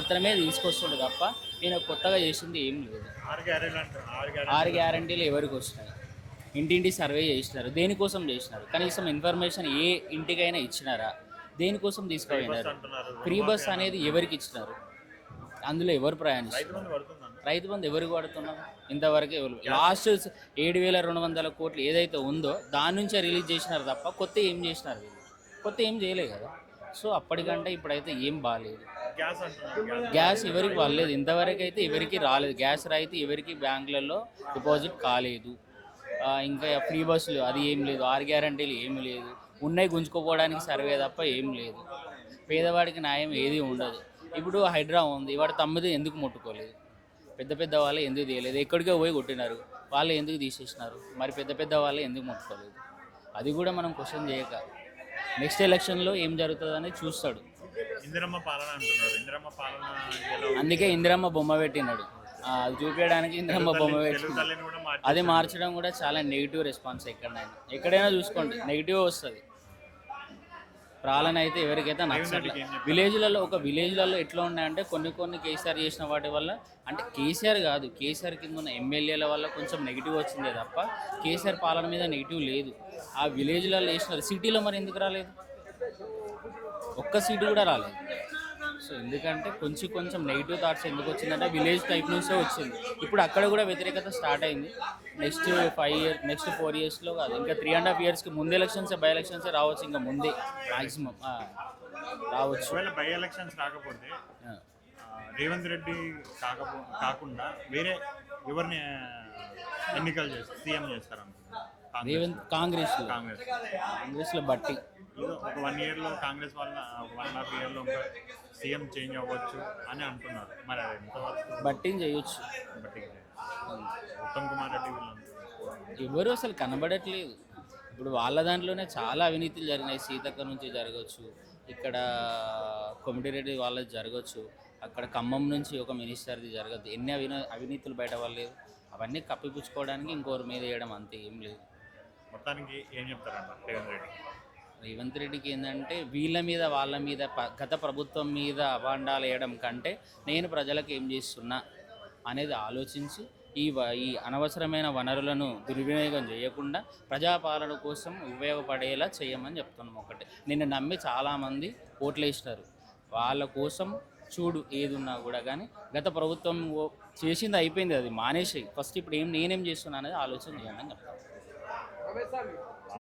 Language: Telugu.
మాత్రమే తీసుకొస్తుండే తప్ప ఈయన కొత్తగా చేసింది ఏం లేదు. ఆరు గ్యారంటీలు ఎవరికి వచ్చినాయి ఇంటింటి సర్వే చేసినారు. దేనికోసం చేసినారు? కనీసం ఇన్ఫర్మేషన్ ఏ ఇంటికైనా ఇచ్చినారా? దేనికోసం తీసుకుపోయినారు? ఫ్రీ బస్ అనేది ఎవరికి ఇచ్చినారు? అందులో ఎవరు ప్రయాణిస్తారు రైతు బంధు ఎవరికి పడుతున్నారు? ఇంతవరకు ఎవరు? లాస్ట్ ఏడు వేల రెండు వందల కోట్లు ఏదైతే ఉందో దాని నుంచే రిలీజ్ చేసినారు తప్ప కొత్త ఏం చేసినారు కొత్త ఏం చేయలేదు కదా. సో అప్పటికంటే ఇప్పుడైతే ఏం బాగాలేదు. గ్యాస్ ఎవరికి వాళ్ళలేదు ఇంతవరకు అయితే ఎవరికి రాలేదు. గ్యాస్ రైతు ఎవరికి బ్యాంకులలో డిపాజిట్ కాలేదు. ఇంకా ఫ్రీ బస్సులు అది ఏం లేదు. ఆరు గ్యారంటీలు ఏం లేదు. ఉన్నాయి గుంజుకోపోవడానికి సర్వే తప్ప ఏం లేదు. పేదవాడికి న్యాయం ఏది ఉండదు. ఇప్పుడు హైడ్రా ఉంది. వాడు తమ్మిది ఎందుకు ముట్టుకోలేదు? పెద్ద పెద్ద వాళ్ళు ఎందుకు తీయలేదు? ఎక్కడికో పోయి కొట్టినారు. వాళ్ళు ఎందుకు తీసేసినారు? మరి పెద్ద పెద్ద వాళ్ళు ఎందుకు ముట్టుకోలేదు? అది కూడా మనం క్వశ్చన్ చేయక. నెక్స్ట్ ఎలక్షన్లో ఏం జరుగుతుందని చూస్తాడు. ఇందిరమ్మ పాలన అంటున్నారు. ఇందిరమ్మ పాలన ఎలా ఉంది? అందుకే ఇందిరమ్మ బొమ్మ పెట్టినాడు. అది చూపించడానికి ఇందిరమ్మ బొమ్మ మార్చి అది మార్చడం కూడా చాలా నెగిటివ్ రెస్పాన్స్ ఎక్కడైనా ఎక్కడైనా చూసుకోండి నెగిటివ్ వస్తుంది. ప్రాలన అయితే ఎవరికైతే నచ్చట్లేదు విలేజ్లలో ఒక విలేజ్లలో ఎట్లా ఉన్నాయంటే కొన్ని కొన్ని కేసీఆర్ చేసిన వాటి వల్ల అంటే కేసీఆర్ కాదు కేసీఆర్ కింద ఉన్న ఎమ్మెల్యేల వల్ల కొంచెం నెగిటివ్ వచ్చిందే తప్ప కేసీఆర్ పాలన మీద నెగిటివ్ లేదు. ఆ విలేజ్లలో వేసినారు సిటీలో మరి ఎందుకు రాలేదు? ఒక్క సీటు కూడా రాలేదు. సో ఎందుకంటే కొంచెం కొంచెం నెగిటివ్ థాట్స్ ఎందుకు వచ్చిందంటే విలేజ్ టైప్ నుంచే వచ్చింది. ఇప్పుడు అక్కడ కూడా వ్యతిరేకత స్టార్ట్ అయింది. Next five year next four ఇయర్స్లో కాదు ఇంకా త్రీ అండ్ హాఫ్ ఇయర్స్కి ముందు ఎలక్షన్స్ బై ఎలక్షన్స్ రావచ్చు ఇంకా ముందే మ్యాక్సిమం రావచ్చు. బై ఎలక్షన్స్ రాకపోతే రేవంత్ రెడ్డి కాకపో కాకుండా వేరే ఎవరిని ఎన్నికలు చేస్తారు సీఎం చేస్తారు కాంగ్రెస్ రేవంత్ కాంగ్రెస్లో. కాంగ్రెస్ కాంగ్రెస్లో బట్టి. వన్ ఇయర్లో కాంగ్రెస్ వాళ్ళ ఒక వన్ హాఫ్ ఇయర్లో సీఎం చేంజ్ అవ్వచ్చు అని అంటున్నారు. మరి అది ఎంతవరకు బట్టిని చేయొచ్చు. బట్టి ఉత్తమ్ కుమార్ రెడ్డి వీళ్ళు ఎవరు అసలు కనబడట్లేదు. ఇప్పుడు వాళ్ళ దాంట్లోనే చాలా అవినీతులు జరిగినాయి. సీతక్క నుంచి జరగచ్చు ఇక్కడ కొమిటిరెడ్డి వాళ్ళది జరగచ్చు అక్కడ ఖమ్మం నుంచి ఒక మినిస్టర్ది జరగదు ఎన్ని అవిన అవినీతులు బయట పడలేదు. అవన్నీ కప్పిపుచ్చుకోవడానికి ఇంకోరి మీద వేయడం అంతే ఏం లేదు. మొత్తానికి ఏం చెప్తారంట? రేవంత్ రెడ్డి. రేవంత్ రెడ్డికి ఏంటంటే వీళ్ళ మీద వాళ్ళ మీద గత ప్రభుత్వం మీద అభాండాలు వేయడం కంటే నేను ప్రజలకు ఏం చేస్తున్నా అనేది ఆలోచించి ఈ వ- ఈ అనవసరమైన వనరులను దుర్వినియోగం చేయకుండా ప్రజాపాలన కోసం ఉపయోగపడేలా చేయమని చెప్తున్నాం ఒకటే. నిన్ను నమ్మి చాలామంది ఓట్లు వేసినారు వాళ్ళ కోసం చూడు ఏది ఉన్నా కూడా కానీ గత ప్రభుత్వం ఓ- చేసింది అయిపోయింది అది మానేసి ఫస్ట్ ఇప్పుడు ఏం నేనేం చేస్తున్నా అనేది ఆలోచన చేయండి చెప్తాను